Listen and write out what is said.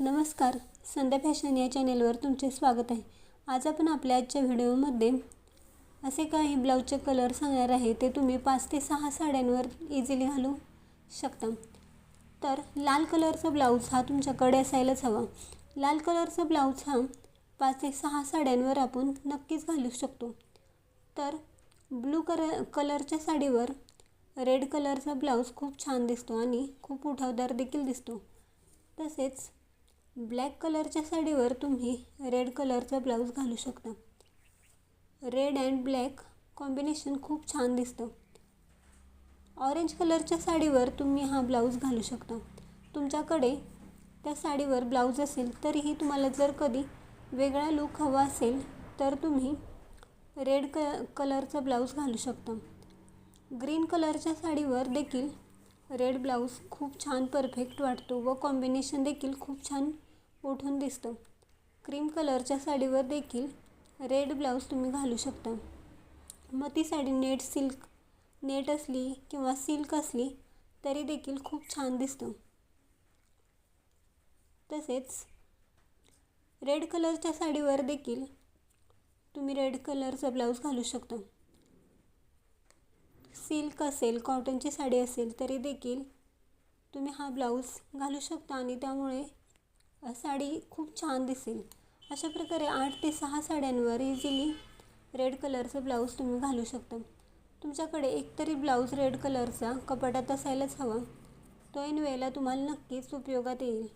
नमस्कार संध्या फॅशन या चॅनेलवर तुमचे स्वागत आहे. आज आपण आपल्या आजच्या व्हिडिओमध्ये असे काही ब्लाऊजचे कलर सांगणार आहे ते तुम्ही पाच ते सहा साड्यांवर इझिली घालू शकता. तर लाल कलरचा ब्लाऊज हा तुमच्याकडे असायलाच हवा. लाल कलरचा ब्लाऊज हा पाच ते सहा साड्यांवर आपण नक्कीच घालू शकतो. तर ब्लू कर कलरच्या साडीवर रेड कलरचा ब्लाऊज खूप छान दिसतो आणि खूप उठावदार देखील दिसतो. तसेच ब्लॅक कलरच्या साडीवर तुम्ही रेड कलरचा ब्लाऊज घालू शकता. रेड अँड ब्लॅक कॉम्बिनेशन खूप छान दिसतं. ऑरेंज कलरच्या साडीवर तुम्ही हा ब्लाऊज घालू शकता. तुमच्याकडे त्या साडीवर ब्लाऊज असेल तरीही तुम्हाला जर कधी वेगळा लूक हवा असेल तर तुम्ही रेड क कलरचा ब्लाऊज घालू शकता. ग्रीन कलरच्या साडीवर देखील रेड ब्लाऊज खूप छान परफेक्ट वाटतो व कॉम्बिनेशन देखील खूप छान उठून दिसतं. क्रीम कलरच्या साडीवर देखील रेड ब्लाऊज तुम्ही घालू शकता. मग ती साडी नेट सिल्क नेट असली किंवा सिल्क असली तरी देखील खूप छान दिसतं. तसेच रेड कलरच्या साडीवर देखील तुम्ही रेड कलरचा ब्लाऊज घालू शकता. सिल्क असेल कॉटनची साडी असेल तरी देखील तुम्ही हा ब्लाऊज घालू शकता आणि त्यामुळे साडी खूप छान दिसेल. अशा प्रकारे आठ ते सहा साड्यांवर इझिली रेड कलरचं ब्लाऊज तुम्ही घालू शकता. तुमच्याकडे एकतरी ब्लाऊज रेड कलरचा कपाटात असायलाच हवा. तो ऐन वेळेला तुम्हाला नक्कीच उपयोगात येईल.